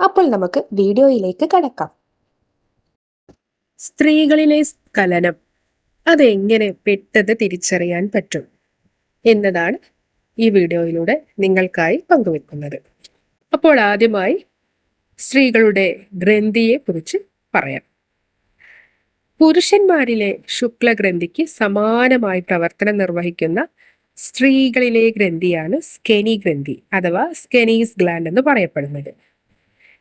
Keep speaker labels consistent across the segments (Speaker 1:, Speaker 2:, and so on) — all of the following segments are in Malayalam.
Speaker 1: അപ്പോൾ നമുക്ക് വീഡിയോയിലേക്ക് കടക്കാം.
Speaker 2: സ്ത്രീകളിലെ സ്ഖലനം അതെങ്ങനെ പെട്ടെന്ന് തിരിച്ചറിയാൻ പറ്റും എന്നതാണ് ഈ വീഡിയോയിലൂടെ നിങ്ങൾക്കായി പങ്കുവെക്കുന്നത്. അപ്പോൾ ആദ്യമായി സ്ത്രീകളുടെ ഗ്രന്ഥിയെ കുറിച്ച് പറയാം. പുരുഷന്മാരിലെ ശുക്ലഗ്രന്ഥിക്ക് സമാനമായി പ്രവർത്തനം നിർവഹിക്കുന്ന സ്ത്രീകളിലെ ഗ്രന്ഥിയാണ് സ്കെനി ഗ്രന്ഥി അഥവാ സ്കെനീസ് ഗ്ലാൻഡ് എന്ന് പറയപ്പെടുന്നത്.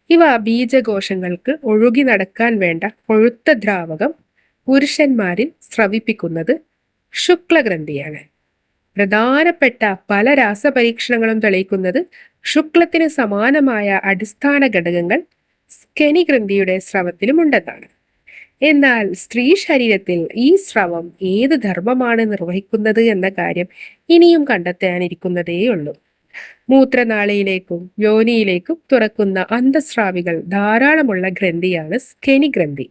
Speaker 2: ഇവ ബീജകോശങ്ങൾക്ക് ഒഴുകി നടക്കാൻ വേണ്ട കൊഴുത്ത ദ്രാവകം പുരുഷന്മാരിൽ സ്രവിപ്പിക്കുന്നത് ശുക്ലഗ്രന്ഥിയാണ്. പ്രധാനപ്പെട്ട പല രാസപരീക്ഷണങ്ങളും തെളിയിക്കുന്നത് ശുക്ലത്തിന് സമാനമായ അടിസ്ഥാന ഘടകങ്ങൾ സ്കെനി ഗ്രന്ഥിയുടെ സ്രവത്തിലും ഉണ്ടെന്നാണ്. എന്നാൽ സ്ത്രീ ശരീരത്തിൽ ഈ സ്രവം ഏത് ധർമ്മമാണ് നിർവഹിക്കുന്നത് എന്ന കാര്യം ഇനിയും കണ്ടെത്താനിരിക്കുന്നതേയുള്ളൂ. മൂത്രനാളിയിലേക്കും യോനിയിലേക്കും തുറക്കുന്ന അന്തസ്രാവികൾ ധാരാളമുള്ള ഗ്രന്ഥിയാണ് സ്കെനി ഗ്രന്ഥി.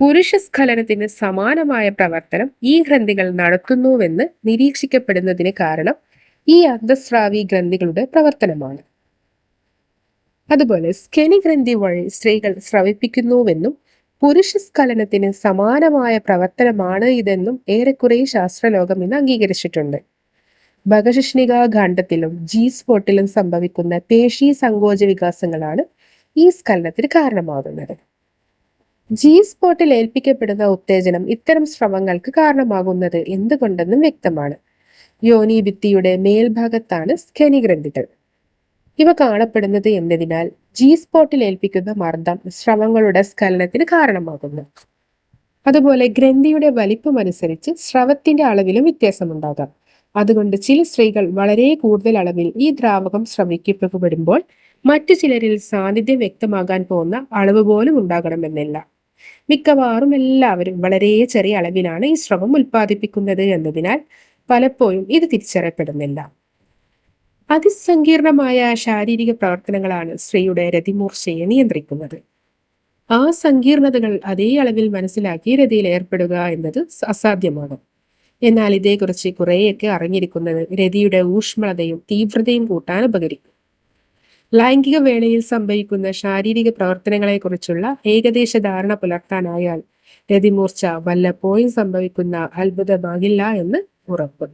Speaker 2: പുരുഷ സ്ഖലനത്തിന് സമാനമായ പ്രവർത്തനം ഈ ഗ്രന്ഥികൾ നടത്തുന്നുവെന്ന് നിരീക്ഷിക്കപ്പെടുന്നതിന് കാരണം ഈ അന്തസ്രാവി ഗ്രന്ഥികളുടെ പ്രവർത്തനമാണ്. അതുപോലെ സ്കെനി ഗ്രന്ഥി വഴി സ്ത്രീകൾ സ്രവിപ്പിക്കുന്നുവെന്നും പുരുഷ സ്ഖലനത്തിന് സമാനമായ പ്രവർത്തനമാണ് ഇതെന്നും ഏറെക്കുറെ ശാസ്ത്രലോകം ഇന്ന് അംഗീകരിച്ചിട്ടുണ്ട്. ഭഗശിഷ്ണിക ഖണ്ഡത്തിലും ജി സ്പോട്ടിലും സംഭവിക്കുന്ന പേശി സങ്കോച വികാസങ്ങളാണ് ഈ സ്ഖലനത്തിന് കാരണമാകുന്നത്. ജി സ്പോട്ടിൽ ഏൽപ്പിക്കപ്പെടുന്ന ഉത്തേജനം ഇത്തരം ശ്രമങ്ങൾക്ക് കാരണമാകുന്നത് എന്തുകൊണ്ടെന്നും വ്യക്തമാണ്. യോനി ഭിത്തിയുടെ മേൽഭാഗത്താണ് സ്കെനി ഗ്രന്ഥികൾ ഇവ കാണപ്പെടുന്നത് എന്നതിനാൽ ജി സ്പോട്ടിൽ ഏൽപ്പിക്കുന്ന മർദ്ദം ശ്രവങ്ങളുടെ സ്ഖലനത്തിന് കാരണമാകുന്നു. അതുപോലെ ഗ്രന്ഥിയുടെ വലിപ്പം അനുസരിച്ച് സ്രവത്തിന്റെ അളവിലും വ്യത്യാസമുണ്ടാകാം. അതുകൊണ്ട് ചില സ്ത്രീകൾ വളരെ കൂടുതൽ അളവിൽ ഈ ദ്രാവകം ശ്രമിക്കപ്പെടുമ്പോൾ മറ്റു ചിലരിൽ സാന്നിധ്യം വ്യക്തമാകാൻ പോകുന്ന അളവ് പോലും ഉണ്ടാകണമെന്നില്ല. മിക്കവാറും എല്ലാവരും വളരെ ചെറിയ അളവിലാണ് ഈ ശ്രമം ഉൽപ്പാദിപ്പിക്കുന്നത് എന്നതിനാൽ പലപ്പോഴും ഇത് തിരിച്ചറിയപ്പെടുന്നില്ല. അതിസങ്കീർണമായ ശാരീരിക പ്രവർത്തനങ്ങളാണ് സ്ത്രീയുടെ രതിമൂർച്ചയെ നിയന്ത്രിക്കുന്നത്. ആ സങ്കീർണതകൾ അതേ അളവിൽ മനസ്സിലാക്കി രതിയിൽ ഏർപ്പെടുക എന്നത് അസാധ്യമാണ്. എന്നാൽ ഇതേക്കുറിച്ച് കുറേയൊക്കെ അറിഞ്ഞിരിക്കുന്നത് രതിയുടെ ഊഷ്മളതയും തീവ്രതയും കൂട്ടാൻ ഉപകരിക്കും. ലൈംഗിക വേളയിൽ സംഭവിക്കുന്ന ശാരീരിക പ്രവർത്തനങ്ങളെക്കുറിച്ചുള്ള ഏകദേശ ധാരണ പുലർത്താനായാൽ രതിമൂർച്ച വല്ലപ്പോഴും സംഭവിക്കുന്ന അത്ഭുതമാകില്ല എന്ന് ഉറപ്പ്